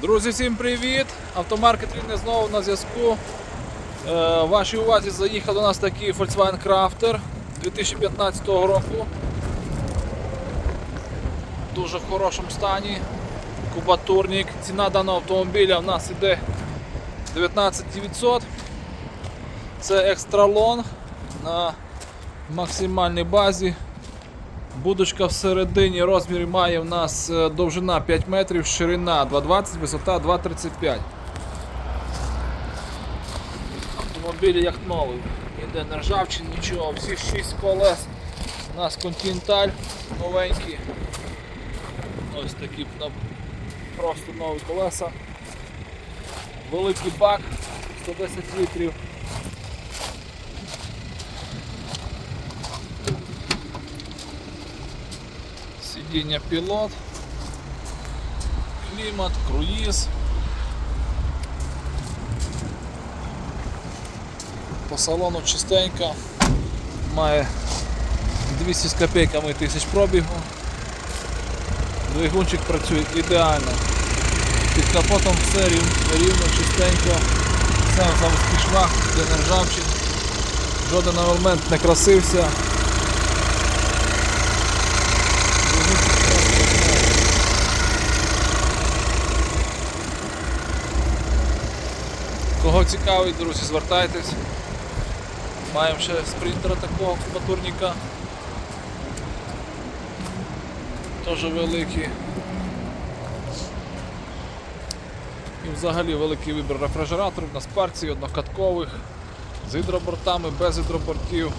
Друзі, всім привіт! Автомаркет Рівне знову на зв'язку. Е, вашій увазі заїхав до нас такий Volkswagen Crafter 2015 року. В дуже хорошому стані. Кубатурник. Ціна даного автомобіля в нас іде 19900. Це екстралон на максимальній базі. Будочка всередині розмір має в нас е, довжина 5 метрів, ширина 2,20, висота 2,35. Автомобіль як новий. Ніде не ржавчин, нічого. Всі 6 колес. У нас континенталь новенький. Ось такі просто нові колеса. Великий бак 110 літрів. Сидіння пілот, клімат, круїз. По салону чистенько, має 200 з копійками тисяч пробігу. Двигунчик працює ідеально. Під капотом все рів- рівно, чистенько, все на заводський де не ржавчин. Жоден елемент не красився. Кого цікавить, друзі, звертайтесь. Маємо ще спринтера такого кубатурника. Теж великий. І взагалі великий вибір рефрижераторів на спарці, однокаткових, з гідробортами, без гідробортів.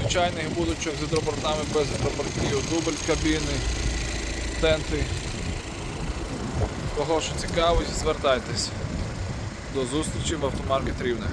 Звичайних будочок з гідробортами, без гідробортів, дубль кабіни, тенти. Кого що цікавить, звертайтесь. До зустрічі в автомаркет Рівне.